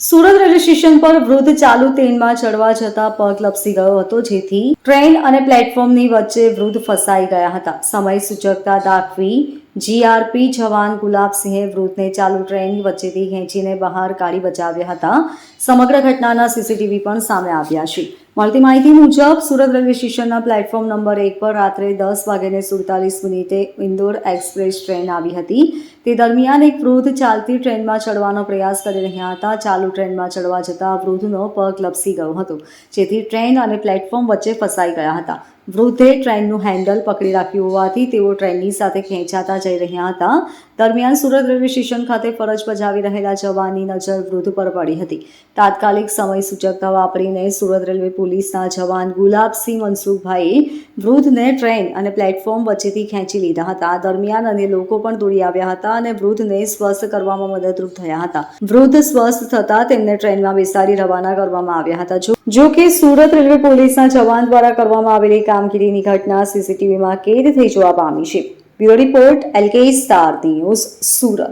Surat railway station પર વૃદ્ધ ચાલુ ટ્રેનમાં ચડવા જતા પગ લપસી ગયો હતો, જેથી ટ્રેન અને પ્લેટફોર્મની વચ્ચે વૃદ્ધ ફસાઈ ગયા હતા. સમય સૂચકતા દાખવી જીઆરપી જવાન ગુલાબસિંહે વૃદ્ધને ચાલુ ટ્રેનની વચ્ચેથી ખેંચીને બહાર કાઢી બચાવ્યા હતા. સમગ્ર ઘટનાના સીસીટીવી પણ સામે આવ્યા છે. મળતી માહિતી મુજબ, સુરત રેલવે સ્ટેશનના પ્લેટફોર્મ નંબર એક પર રાત્રે દસ વાગ્યાને સુડતાલીસ મિનિટે ઇન્દોર એક્સપ્રેસ ટ્રેન આવી હતી. તે દરમિયાન એક વૃદ્ધ ચાલતી ટ્રેનમાં ચડવાનો પ્રયાસ કરી રહ્યા હતા. ચાલુ ટ્રેનમાં ચડવા જતાં વૃદ્ધનો પગ લપસી ગયો હતો, જેથી ટ્રેન અને પ્લેટફોર્મ વચ્ચે ફસાઈ ગયા હતા. વૃદ્ધે ટ્રેનનું હેન્ડલ પકડી રાખ્યું હોવાથી તેઓ ટ્રેનની સાથે ખેંચાતા જઈ રહ્યા હતા. દરમિયાન સુરત રેલવે સ્ટેશન ખાતે ફરજ બજાવી રહેલા જવાનની નજર વૃદ્ધ પર પડી હતી. તાત્કાલિક સમય સૂચકતા વાપરીને સુરત રેલવે પોલીસના જવાન ગુલાબસિંહ મનસુખભાઈએ વૃદ્ધને ટ્રેન અને પ્લેટફોર્મ વચ્ચેથી ખેંચી લીધા હતા. દરમિયાન અન્ય લોકો પણ દોડી આવ્યા હતા અને વૃદ્ધને સ્વસ્થ કરવામાં મદદરૂપ થયા હતા. વૃદ્ધ સ્વસ્થ થતા તેમને ટ્રેનમાં બેસાડી રવાના કરવામાં આવ્યા હતા. જો કે સુરત રેલવે પોલીસના જવાન દ્વારા કરવામાં આવેલી કામગીરીની ઘટના સીસીટીવીમાં કેદ થઈ જોવા પામી છે. Bureau report LK star news Surat.